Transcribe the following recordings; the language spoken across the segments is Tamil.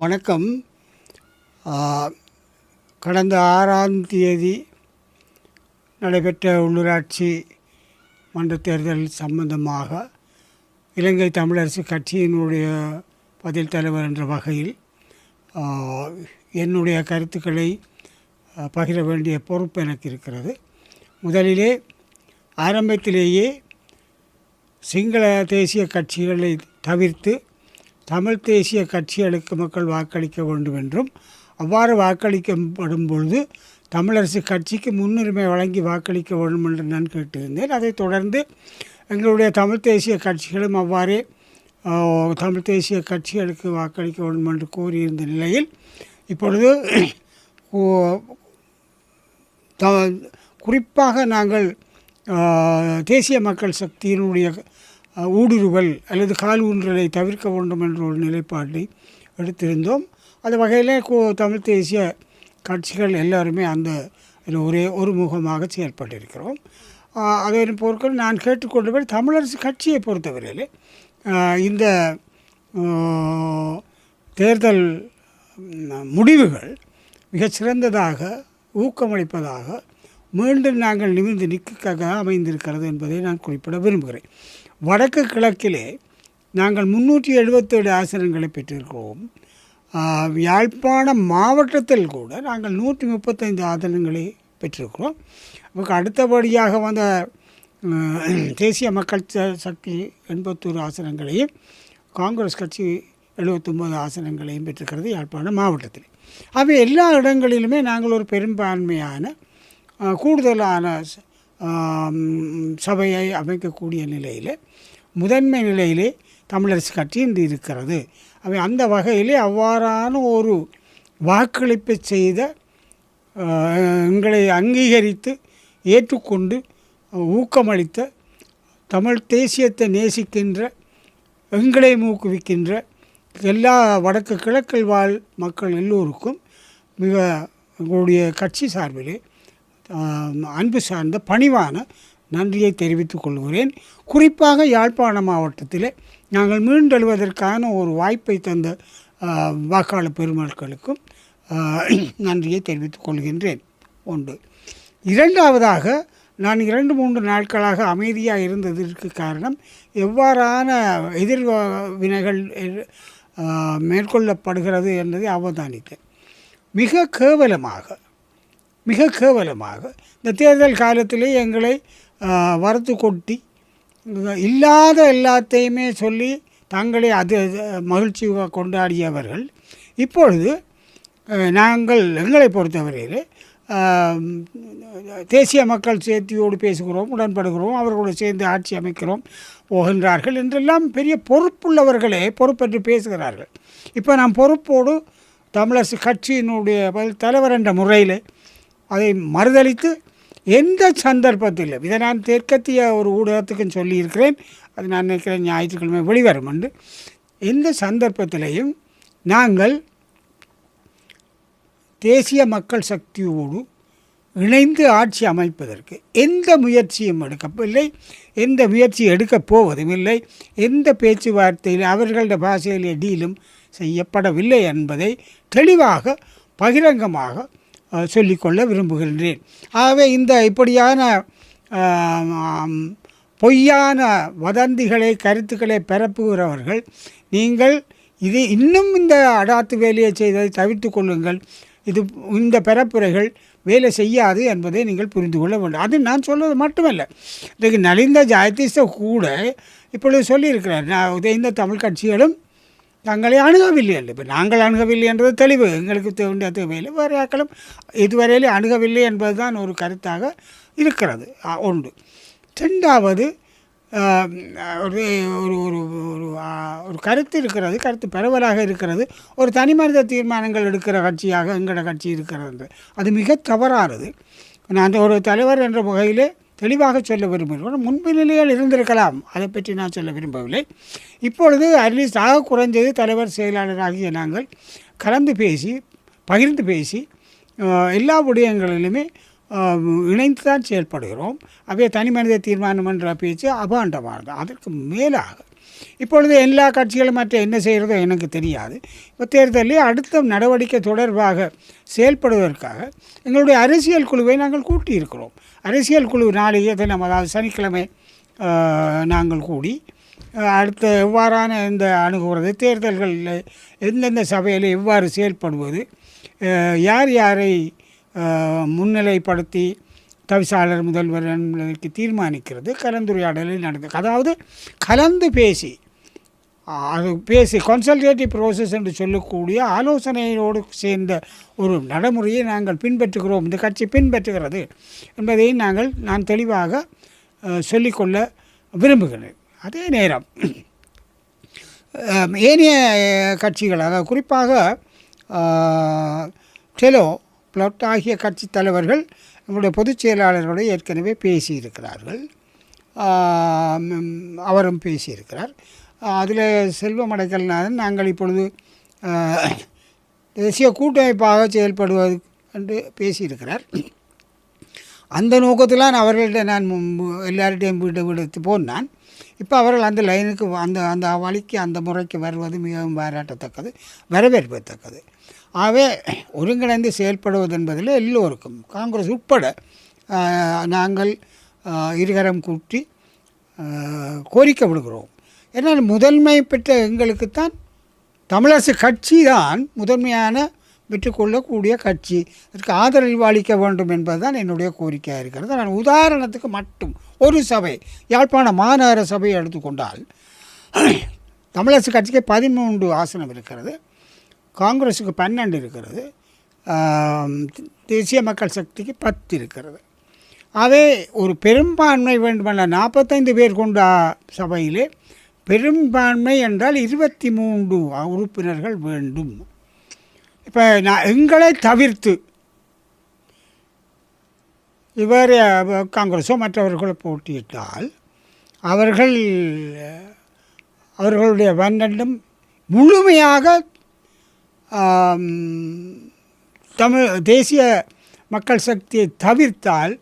வணக்கம். கடந்த ஆறாம் தேதி நடைபெற்ற உள்ளூராட்சி மன்ற தேர்தல் சம்பந்தமாக இலங்கை தமிழரசு கட்சியினுடைய பதில் தலைவர் என்ற வகையில் என்னுடைய கருத்துக்களை பகிர வேண்டிய பொறுப்பு எனக்கு இருக்கிறது. முதலிலே ஆரம்பத்திலேயே சிங்கள தேசிய கட்சிகளை தவிர்த்து தமிழ் தேசிய கட்சிகளுக்கு மக்கள் வாக்களிக்க வேண்டும் என்றும் அவ்வாறு வாக்களிக்கப்படும் பொழுது தமிழரசு கட்சிக்கு முன்னுரிமை வழங்கி வாக்களிக்க வேண்டும் என்று நான் கேட்டிருந்தேன். அதைத் தொடர்ந்து எங்களுடைய தமிழ் தேசிய கட்சிகளும் அவ்வாறே தமிழ் தேசிய கட்சிகளுக்கு வாக்களிக்க வேண்டும் என்று கூறியிருந்த நிலையில் இப்பொழுது ஓ- குறிப்பாக நாங்கள் தேசிய மக்கள் சக்தியினுடைய ஊடுருவல் அல்லது கால் ஊன்றலை தவிர்க்க வேண்டும் என்ற ஒரு நிலைப்பாட்டை எடுத்திருந்தோம். அந்த வகையில் தமிழ் தேசிய கட்சிகள் எல்லாருமே அந்த ஒரே ஒரு முகமாக செயல்பட்டிருக்கிறோம். அதே பொருட்கள் நான் கேட்டுக்கொண்டவர் தமிழரசு கட்சியை பொறுத்தவரையில் இந்த தேர்தல் முடிவுகள் மிகச்சிறந்ததாக ஊக்கமளிப்பதாக மீண்டும் நாங்கள் நிமிர்ந்து நிற்க அமைந்திருக்கிறது என்பதை நான் குறிப்பிட விரும்புகிறேன். வடக்கு கிழக்கிலே நாங்கள் முன்னூற்றி எழுபத்தேழு ஆசனங்களை பெற்றிருக்கிறோம். ஆ, யாழ்ப்பாணம் மாவட்டத்தில் கூட நாங்கள் நூற்றி முப்பத்தைந்து ஆதனங்களை பெற்றிருக்கிறோம். நமக்கு அடுத்தபடியாக வந்த தேசிய மக்கள் ச- சக்தி எண்பத்தோரு ஆசனங்களையும் காங்கிரஸ் கட்சி எழுபத்தொம்போது ஆசனங்களையும் பெற்றிருக்கிறது யாழ்ப்பாணம் மாவட்டத்தில். அவை எல்லா இடங்களிலுமே நாங்கள் ஒரு பெரும்பான்மையான கூடுதலான சபையை அமைக்கக்கூடிய நிலையில் முதன்மை நிலையிலே தமிழரசு கட்சி இன்று இருக்கிறது. அவை அந்த வகையிலே அவ்வாறான ஒரு வாக்களிப்பை செய்த எங்களை அங்கீகரித்து ஏற்றுக்கொண்டு ஊக்கமளித்த தமிழ் தேசியத்தை நேசிக்கின்ற எங்களை ஊக்குவிக்கின்ற எல்லா வடக்கு கிழக்கில் வாழ் மக்கள் எல்லோருக்கும் மிக எங்களுடைய கட்சி சார்பிலே அன்பு சார்ந்த பணிவான நன்றியை தெரிவித்துக் கொள்கிறேன். குறிப்பாக யாழ்ப்பாண மாவட்டத்தில் நாங்கள் மீண்டெழுவதற்கான ஒரு வாய்ப்பை தந்த வாக்காளர் பெருமக்களுக்கும் நன்றியை தெரிவித்துக் கொள்கின்றேன். ஒன்று இரண்டாவதாக நான் இரண்டு மூன்று நாட்களாக அமைதியாக இருந்ததற்கு காரணம் எவ்வாறான எதிர் வினைகள் மேற்கொள்ளப்படுகிறது என்பதை அவதானித்தேன். மிக கேவலமாக மிக கேவலமாக. இந்த தேர்தல் காலத்திலே எங்களை வறுத்து கொட்டி இல்லாத எல்லாத்தையுமே சொல்லி தங்களை அது அது மகிழ்ச்சி கொண்டாடியவர்கள். இப்பொழுது நாங்கள் எங்களை பொறுத்தவரையில் தேசிய மக்கள் சேர்த்தியோடு பேசுகிறோம் உடன்படுகிறோம் அவர்களோடு சேர்ந்து ஆட்சி அமைக்கிறோம் போகின்றார்கள் என்றெல்லாம் பெரிய பொறுப்புள்ளவர்களே பொறுப்பெற்று பேசுகிறார்கள். இப்போ நாம் பொறுப்போடு தமிழரசு கட்சியினுடைய தலைவர் என்ற முறையில் அதை மறுதளித்து எந்த சந்தர்ப்பத்திலும் இதை நான் தெற்கத்திய ஒரு ஊடகத்துக்கும் சொல்லியிருக்கிறேன் அது நான் நினைக்கிறேன் ஞாயிற்றுக்கிழமை வெளிவரும் என்று எந்த சந்தர்ப்பத்திலையும் நாங்கள் தேசிய மக்கள் சக்தியோடு இணைந்து ஆட்சி அமைப்பதற்கு எந்த முயற்சியும் எடுக்கவில்லை எந்த முயற்சி எடுக்கப் போவதும் இல்லை எந்த பேச்சுவார்த்தையில் அவர்களுடைய பாஷையிலே டீலும் செய்யப்படவில்லை என்பதை தெளிவாக பகிரங்கமாக சொல்லிக்கொள்ள விரும்புகின்றேன். ஆகவே இந்த இப்படியான பொய்யான வதந்திகளை கருத்துக்களை பரப்புகிறவர்கள் நீங்கள் இது இன்னும் இந்த அடாத்து வேலையை செய்ததை தவிர்த்து கொள்ளுங்கள். இது இந்த பரப்புரைகள் வேலை செய்யாது என்பதை நீங்கள் புரிந்து கொள்ள வேண்டும். அது நான் சொல்வது மட்டுமல்ல. இன்றைக்கு நலிந்த ஜாயதீச கூட இப்பொழுது சொல்லியிருக்கிறார். நான் உதயந்த தமிழ் கட்சிகளும் தங்களை அணுகவில்லை என்று இப்போ நாங்கள் அணுகவில்லை என்றது தெளிவு. எங்களுக்கு தேவையான தேவையில்லை. வேறு ஆக்களும் இதுவரையிலே அணுகவில்லை என்பதுதான் ஒரு கருத்தாக இருக்கிறது. ஒன்று ரெண்டாவது ஒரு ஒரு ஒரு ஒரு ஒரு கருத்து இருக்கிறது கருத்து பரவலாக இருக்கிறது. ஒரு தனி மனித தீர்மானங்கள் எடுக்கிற கட்சியாக எங்களோட கட்சி இருக்கிறது. அது மிக தவறானது. நான் அந்த ஒரு தலைவர் என்ற வகையிலே தெளிவாக சொல்ல விரும்புகிறேன். முன்பு நிலையில் இருந்திருக்கலாம். அதை பற்றி நான் சொல்ல விரும்பவில்லை. இப்பொழுது அட்லீஸ்ட் ஆக குறைஞ்சது தலைவர் செயலாளராகிய நாங்கள் கலந்து பேசி பகிர்ந்து பேசி எல்லா விடயங்களிலுமே இணைந்து தான் செயல்படுகிறோம். அவை தனி மனித தீர்மானம் என்ற பேச்சு அபாண்டமானது. அதற்கு மேலாக இப்பொழுது எல்லா கட்சிகளும் மற்ற என்ன செய்கிறதோ எனக்கு தெரியாது. இப்போ தேர்தலில் அடுத்த நடவடிக்கை தொடர்பாக செயல்படுவதற்காக எங்களுடைய அரசியல் குழுவை நாங்கள் கூட்டியிருக்கிறோம். அரசியல் குழு நாளைய தினம் அதாவது சனிக்கிழமை நாங்கள் கூடி அடுத்த எவ்வாறான இந்த அணுகுவது தேர்தல்களில் எந்தெந்த சபையில் எவ்வாறு செயல்படுவது யார் யாரை முன்னிலைப்படுத்தி தவிசாளர் முதல்வர் என்பதற்கு தீர்மானிக்கிறது கலந்துரையாடலில் நடந்தது அதாவது கலந்து பேசி அது பேசி கன்சல்டேட்டிவ் ப்ரோசஸ் என்று சொல்லக்கூடிய ஆலோசனையோடு சேர்ந்த ஒரு நடைமுறையை நாங்கள் பின்பற்றுகிறோம். இந்த கட்சி பின்பற்றுகிறது என்பதை நாங்கள் நான் தெளிவாக சொல்லிக்கொள்ள விரும்புகிறேன். அதே நேரம் ஏனைய கட்சிகள் அதாவது குறிப்பாக டெலோ பிளட் ஆகிய கட்சி தலைவர்கள் நம்முடைய பொதுச் செயலாளர்களோடு ஏற்கனவே பேசியிருக்கிறார்கள். அவரும் பேசியிருக்கிறார். அதில் செல்வம் அடைக்கல்நாதன் நாங்கள் இப்பொழுது தேசிய கூட்டமைப்பாக செயல்படுவது என்று பேசியிருக்கிறார். அந்த நோக்கத்தில் அவர்கள்ட்ட நான் முன்பு எல்லார்ட்டையும் விட்டு விடுத்து போனான். இப்போ அவர்கள் அந்த லைனுக்கு அந்த அந்த வழிக்கு அந்த முறைக்கு வருவது மிகவும் பாராட்டத்தக்கது வரவேற்பத்தக்கது. ஆகவே ஒருங்கிணைந்து செயல்படுவது என்பதில் எல்லோருக்கும் காங்கிரஸ் உட்பட நாங்கள் இருகரம் கூட்டி கோரிக்கை விடுகிறோம். ஏன்னால் முதன்மை பெற்ற எங்களுக்குத்தான் தமிழரசு கட்சி தான் முதன்மையான பெற்றுக்கொள்ளக்கூடிய கட்சி. அதற்கு ஆதரவு அளிக்க வேண்டும் என்பதுதான் என்னுடைய கோரிக்கையாக இருக்கிறது. நான் உதாரணத்துக்கு மட்டும் ஒரு சபை யாழ்ப்பாண மாநகர சபையை எடுத்துக்கொண்டால் தமிழரசு கட்சிக்கு பதிமூன்று ஆசனம் இருக்கிறது காங்கிரஸுக்கு பன்னெண்டு இருக்கிறது தேசிய மக்கள் சக்திக்கு பத்து இருக்கிறது. ஆகவே ஒரு பெரும்பான்மை வேண்டுமல்ல நாற்பத்தைந்து பேர் கொண்ட சபையிலே பெரும்பான்மை என்றால் இருபத்தி மூன்று உறுப்பினர்கள் வேண்டும். இப்போ நான் எங்களை தவிர்த்து இவர் காங்கிரஸோ மற்றவர்களோ போட்டியிட்டால் அவர்கள் அவர்களுடைய பன்னெண்டும் முழுமையாக தமிழ் தேசிய மக்கள் சக்தியை தவிர்த்தால்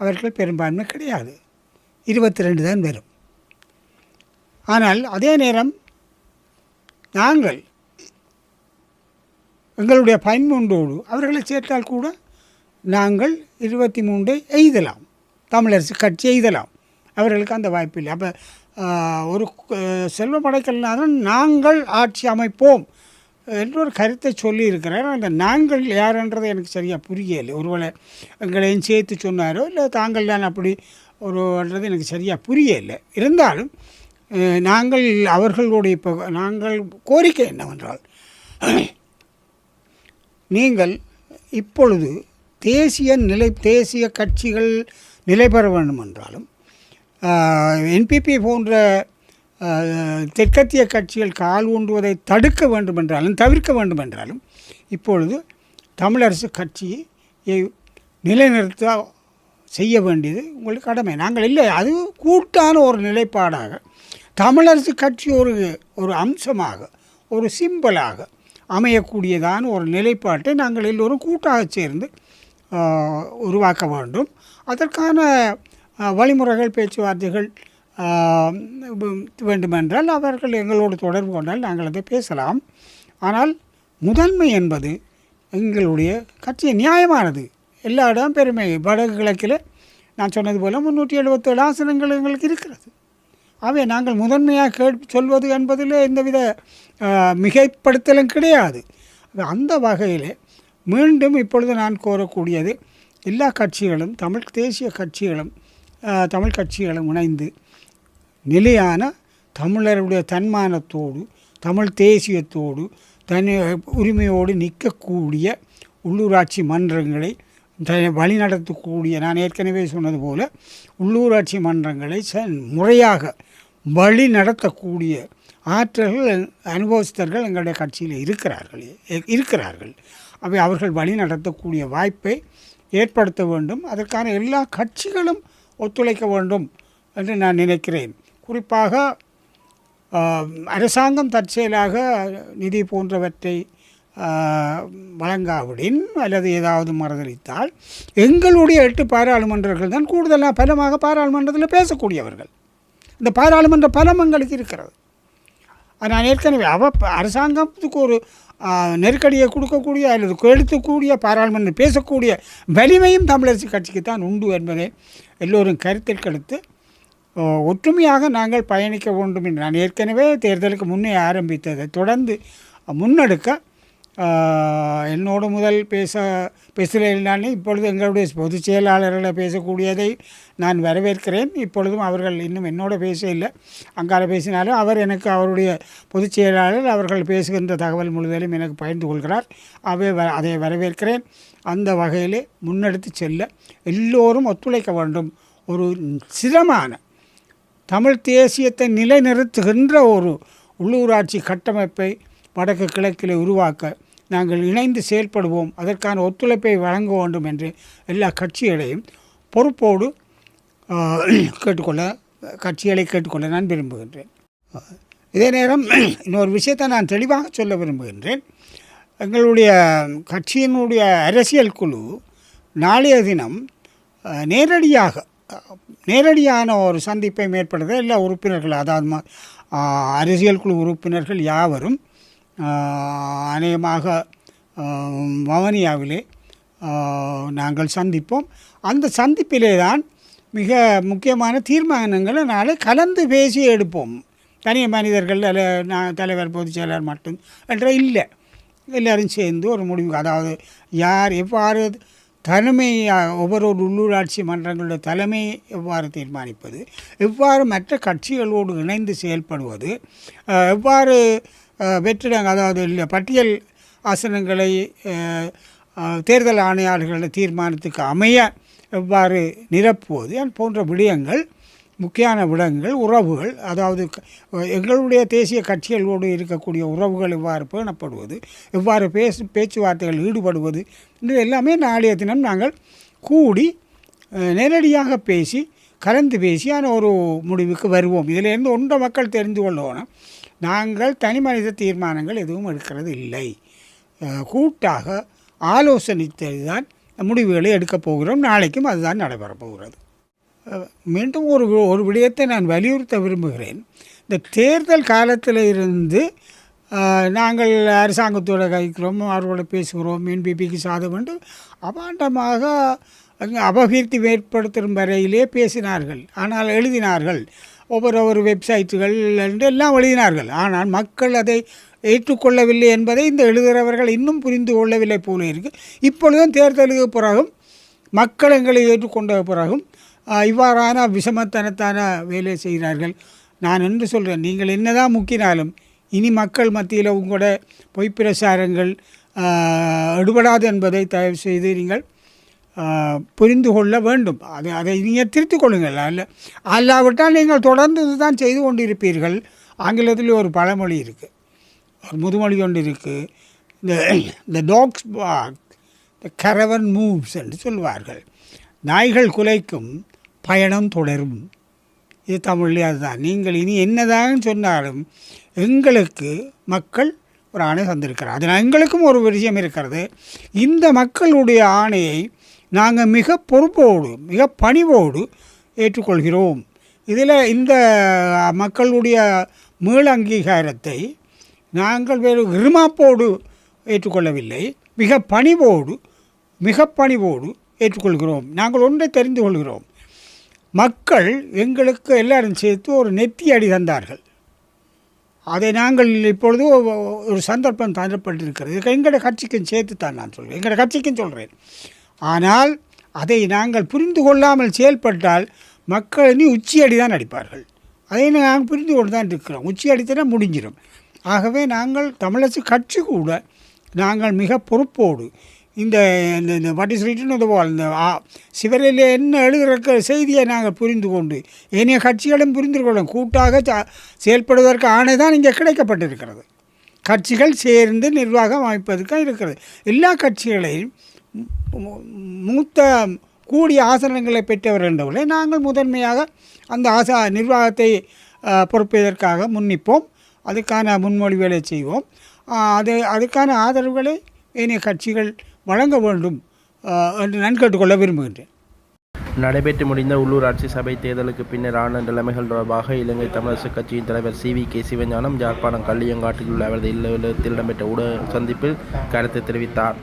அவர்கள் பெரும்பான்மை கிடையாது. இருபத்தி ரெண்டு தான் வரும். ஆனால் அதே நேரம் நாங்கள் எங்களுடைய பதிமூன்றோடு அவர்களை சேர்த்தால் கூட நாங்கள் இருபத்தி மூன்றை எய்தலாம். தமிழரசு கட்சி எய்தலாம். அவர்களுக்கு அந்த வாய்ப்பு இல்லை அப்போ ஒரு செல்வ படைக்கல்நாதன் நாங்கள் ஆட்சி அமைப்போம் என்று ஒரு கருத்தை சொல்லியிருக்கிறார். அந்த நாங்கள் யாருன்றது எனக்கு சரியாக புரியலை. ஒருவேளை எங்களையும் சேர்த்து சொன்னாரோ இல்லை தாங்கள் தான் அப்படி ஒருன்றது எனக்கு சரியாக புரியலை. இருந்தாலும் நாங்கள் அவர்களுடைய இப்போ நாங்கள் கோரிக்கை என்னவென்றால் நீங்கள் இப்பொழுது தேசிய நிலை தேசிய கட்சிகள் நிலை பெற வேண்டும் என்றாலும் என்பிபி போன்ற தெற்கத்திய கட்சிகள் கால் ஊன்றுவதை தடுக்க வேண்டும் என்றாலும் தவிர்க்க வேண்டும் என்றாலும் இப்பொழுது தமிழரசு கட்சியை நிலைநிறுத்த செய்ய வேண்டியது உங்களுக்கு கடமை. நாங்கள் இல்லை. அது கூட்டான ஒரு நிலைப்பாடாக தமிழரசு கட்சி ஒரு ஒரு அம்சமாக ஒரு சிம்பலாக அமையக்கூடியதான ஒரு நிலைப்பாட்டை நாங்கள் எல்லோரும் கூட்டாக சேர்ந்து உருவாக்க வேண்டும். அதற்கான வழிமுறைகள் பேச்சுவார்த்தைகள் வேண்டுமென்றால் அவர்கள் எங்களோடு தொடர்பு கொண்டால் நாங்கள் அதை பேசலாம். ஆனால் முதன்மை என்பது எங்களுடைய கட்சி நியாயமானது. எல்லா இடம் பெருமை. வடகிழக்கில் கிழக்கில் நான் சொன்னது போல் முந்நூற்றி எழுபத்தேழு ஆசனங்கள் எங்களுக்கு இருக்கிறது. ஆகவே நாங்கள் முதன்மையாக கேள் சொல்வது என்பதில் எந்தவித மிகைப்படுத்தலும் கிடையாது. அந்த வகையில் மீண்டும் இப்பொழுது நான் கோரக்கூடியது எல்லா கட்சிகளும் தமிழ் தேசிய கட்சிகளும் தமிழ் கட்சிகளும் இணைந்து நிலையான தமிழருடைய தன்மானத்தோடு தமிழ் தேசியத்தோடு தனி உரிமையோடு நிற்கக்கூடிய உள்ளூராட்சி மன்றங்களை த வழிநடத்தக்கூடிய நான் ஏற்கனவே சொன்னது போல் உள்ளூராட்சி மன்றங்களை ச முறையாக வழி நடத்தக்கூடிய ஆற்றல்கள் அனுபவஸ்தர்கள் எங்களுடைய கட்சியில் இருக்கிறார்கள் இருக்கிறார்கள். அவை அவர்கள் வழி நடத்தக்கூடிய வாய்ப்பை ஏற்படுத்த வேண்டும். அதற்கான எல்லா கட்சிகளும் ஒத்துழைக்க வேண்டும் என்று நான் நினைக்கிறேன். குறிப்பாக அரசாங்கம் தற்செயலாக நிதி போன்றவற்றை வழங்காவிடின் அல்லது ஏதாவது மறுதளித்தால் எங்களுடைய எட்டு பாராளுமன்றர்கள் தான் கூடுதலாக பலமாக பாராளுமன்றத்தில் பேசக்கூடியவர்கள். இந்த பாராளுமன்ற பலம் எங்களுக்கு இருக்கிறது. நான் ஏற்கனவே அவ அரசாங்கத்துக்கு ஒரு நெருக்கடியை கொடுக்கக்கூடிய அல்லது கெடுக்கக்கூடிய பாராளுமன்றம் பேசக்கூடிய வலிமையும் தமிழரசு கட்சிக்கு தான் உண்டு என்பதை எல்லோரும் கருத்தில் கெடுத்து ஒற்றுமையாக நாங்கள் பயணிக்க வேண்டும் என்று நான் ஏற்கனவே தேர்தலுக்கு முன்னே ஆரம்பித்ததை தொடர்ந்து முன்னெடுக்க என்னோடு முதல் பேச பேசலானே இப்பொழுது எங்களுடைய பொதுச் செயலாளர்களை பேசக்கூடியதை நான் வரவேற்கிறேன். இப்பொழுதும் அவர்கள் இன்னும் என்னோட பேச இல்லை அங்கால பேசினாலும் அவர் எனக்கு அவருடைய பொதுச் செயலாளர் அவர்கள் பேசுகின்ற தகவல் முழுவதிலும் எனக்கு பகிர்ந்து கொள்கிறார். அவை வ- அதை வரவேற்கிறேன். அந்த வகையிலே முன்னெடுத்து செல்ல எல்லோரும் ஒத்துழைக்க வேண்டும். ஒரு சிரமான தமிழ் தேசியத்தை நிலைநிறுத்துகின்ற ஒரு உள்ளூராட்சி கட்டமைப்பை வடக்கு கிழக்கில் உருவாக்க நாங்கள் இணைந்து செயல்படுவோம் அதற்கான ஒத்துழைப்பை வழங்க வேண்டும் என்று எல்லா கட்சிகளையும் பொறுப்போடு கேட்டுக்கொள்ள கட்சிகளை கேட்டுக்கொள்ள நான் விரும்புகின்றேன். இதே நேரம் இன்னொரு விஷயத்தை நான் தெளிவாக சொல்ல விரும்புகின்றேன். எங்களுடைய கட்சியினுடைய அரசியல் குழு நாளைய தினம் நேரடியாக நேரடியான ஒரு சந்திப்பை மேற்படுத்த எல்லா உறுப்பினர்கள் அதாவது அரசியல் குழு உறுப்பினர்கள் யாவரும் அநேகமாக வவனியாவிலே நாங்கள் சந்திப்போம். அந்த சந்திப்பிலே தான் மிக முக்கியமான தீர்மானங்களை நாளை கலந்து பேசி எடுப்போம். தனி மனிதர்கள் அல்ல நான் தலைவர் பொதுச் செயலர் மட்டும் என்ற இல்லை. எல்லோரும் சேர்ந்து ஒரு முடிவு அதாவது யார் எவ்வாறு தலைமை ஒவ்வொரு உள்ளூராட்சி மன்றங்களோட தலைமை எவ்வாறு தீர்மானிப்பது எவ்வாறு மற்ற கட்சிகளோடு இணைந்து செயல்படுவது எவ்வாறு வெற்றிடங்கள் அதாவது இல்லை பட்டியல் ஆசனங்களை தேர்தல் ஆணையாளர்களின் தீர்மானத்துக்கு அமைய எவ்வாறு நிரப்புவது அது போன்ற விடயங்கள் முக்கியமான விடங்கள் உறவுகள் அதாவது க- எங்களுடைய தேசிய கட்சிகளோடு இருக்கக்கூடிய உறவுகள் எவ்வாறு பேணப்படுவது எவ்வாறு பேசு பேச்சுவார்த்தைகள் ஈடுபடுவது இது எல்லாமே நாளைய தினம் நாங்கள் கூடி நேரடியாக பேசி கலந்து பேசியான ஒரு முடிவுக்கு வருவோம். இதிலிருந்து ஒன்றை மக்கள் தெரிந்து கொள்ளணும். நாங்கள் தனி மனித தீர்மானங்கள் எதுவும் எடுக்கிறது இல்லை கூட்டாக ஆலோசனைத்து தான் முடிவுகளை எடுக்கப் போகிறோம். நாளைக்கும் அதுதான் நடைபெறப் போகிறது. மீண்டும் ஒரு ஒரு விடயத்தை நான் வலியுறுத்த விரும்புகிறேன். இந்த தேர்தல் காலத்தில் இருந்து நாங்கள் அரசாங்கத்தோட கைக்கிறோம் அவர்களோட பேசுகிறோம் என்பிபிக்கு சாதம் என்று அபாண்டமாக அபகீர்த்தி ஏற்படுத்தும் வரையிலே பேசினார்கள். ஆனால் எழுதினார்கள். ஒவ்வொரு ஒரு வெப்சைட்டுகள் என்று எல்லாம் எழுதினார்கள். ஆனால் மக்கள் அதை ஏற்றுக்கொள்ளவில்லை என்பதை இந்த எழுதுகிறவர்கள் இன்னும் புரிந்து கொள்ளவில்லை போல இருக்கு. இப்பொழுதும் தேர்தலுக்கு பிறகும் மக்கள் எங்களை ஏற்றுக்கொண்ட பிறகும் இவ்வாறான விஷமத்தனத்தான வேலை செய்கிறார்கள். நான் என்று சொல்கிறேன் நீங்கள் என்னதான் முக்கினாலும் இனி மக்கள் மத்தியில் உங்களோட பொய் பிரசாரங்கள் எடுபடாது என்பதை தயவு செய்து நீங்கள் புரிந்து கொள்ள வேண்டும். அதை அதை நீங்கள் திருத்திக் கொள்ளுங்கள். அல்ல அல்லாவிட்டால் நீங்கள் தொடர்ந்து இதுதான் செய்து கொண்டிருப்பீர்கள். ஆங்கிலத்தில் ஒரு பழமொழி இருக்குது ஒரு முதுமொழி ஒன்று இருக்குது இந்த இந்த டாக்ஸ் த கரவன் மூவ்ஸ் என்று சொல்வார்கள். நாய்கள் குலைக்கும் பயணம் தொடரும். இது தமிழ்லேயே அதுதான். நீங்கள் இனி என்னதான் சொன்னாலும் எங்களுக்கு மக்கள் ஒரு ஆணை தந்திருக்கிறார். அதில் எங்களுக்கும் ஒரு விஷயம் இருக்கிறது. இந்த மக்களுடைய ஆணையை நாங்கள் மிக பொறுப்போடு மிக பணிவோடு ஏற்றுக்கொள்கிறோம். இதில் இந்த மக்களுடைய மீள அங்கீகாரத்தை நாங்கள் வேறு இருமாப்போடு ஏற்றுக்கொள்ளவில்லை. மிக பணிவோடு மிக பணிவோடு ஏற்றுக்கொள்கிறோம். நாங்கள் ஒன்றை தெரிந்து கொள்கிறோம். மக்கள் எங்களுக்கு எல்லாரும் சேர்த்து ஒரு நெத்தி அடி தந்தார்கள். அதை நாங்கள் இப்பொழுது ஒரு சந்தர்ப்பம் தரப்பட்டிருக்கிறது எங்களோட கட்சிக்கும் சேர்த்து தான் நான் சொல்கிறேன் எங்களோட கட்சிக்கும் சொல்கிறேன் ஆனால் அதை நாங்கள் புரிந்து கொள்ளாமல் செயல்பட்டால் மக்கள் இனி உச்சியடி தான் அடிப்பார்கள். அதை நாங்கள் புரிந்து கொண்டு தான் இருக்கிறோம். உச்சி அடித்தனா முடிஞ்சிடும் ஆகவே நாங்கள் தமிழரசு கட்சி கூட நாங்கள் மிக பொறுப்போடு இந்த இந்த- இந்த வாட் இஸ் ரிட்டன் இந்த வால் இந்த ஆ- சிவரில் என்ன எழுதுகிற செய்தியை நாங்கள் புரிந்து கொண்டு ஏனைய கட்சிகளும் புரிந்து கொள்ளும். கூட்டாக ச- செயல்படுவதற்கு ஆணை தான் இங்கே கிடைக்கப்பட்டிருக்கிறது. கட்சிகள் சேர்ந்து நிர்வாகம் அமைப்பதற்காக இருக்கிறது. எல்லா கட்சிகளையும் மூத்த கூடிய ஆசனங்களை பெற்றவர் என்றவர்களை நாங்கள் முதன்மையாக அந்த ஆசா நிர்வாகத்தை பொறுப்பதற்காக முன்னிப்போம். அதுக்கான முன்மொழிவுகளை செய்வோம். அது அதுக்கான ஆதரவுகளை ஏனைய கட்சிகள் வழங்க வேண்டும் என்று நான் கேட்டுக்கொள்ள விரும்புகின்றேன். நடைபெற்று முடிந்த உள்ளூராட்சி சபை தேர்தலுக்கு பின்னரான நிலைமைகள் தொடர்பாக இலங்கை தமிழரசு கட்சியின் தலைவர் சி வி கே சிவஞானம் ஜாழ்ப்பாணம் கள்ளியங்காட்டில் உள்ள அவரது இல்லத்தில் இடம்பெற்ற ஊடக சந்திப்பில் கருத்து தெரிவித்தார்.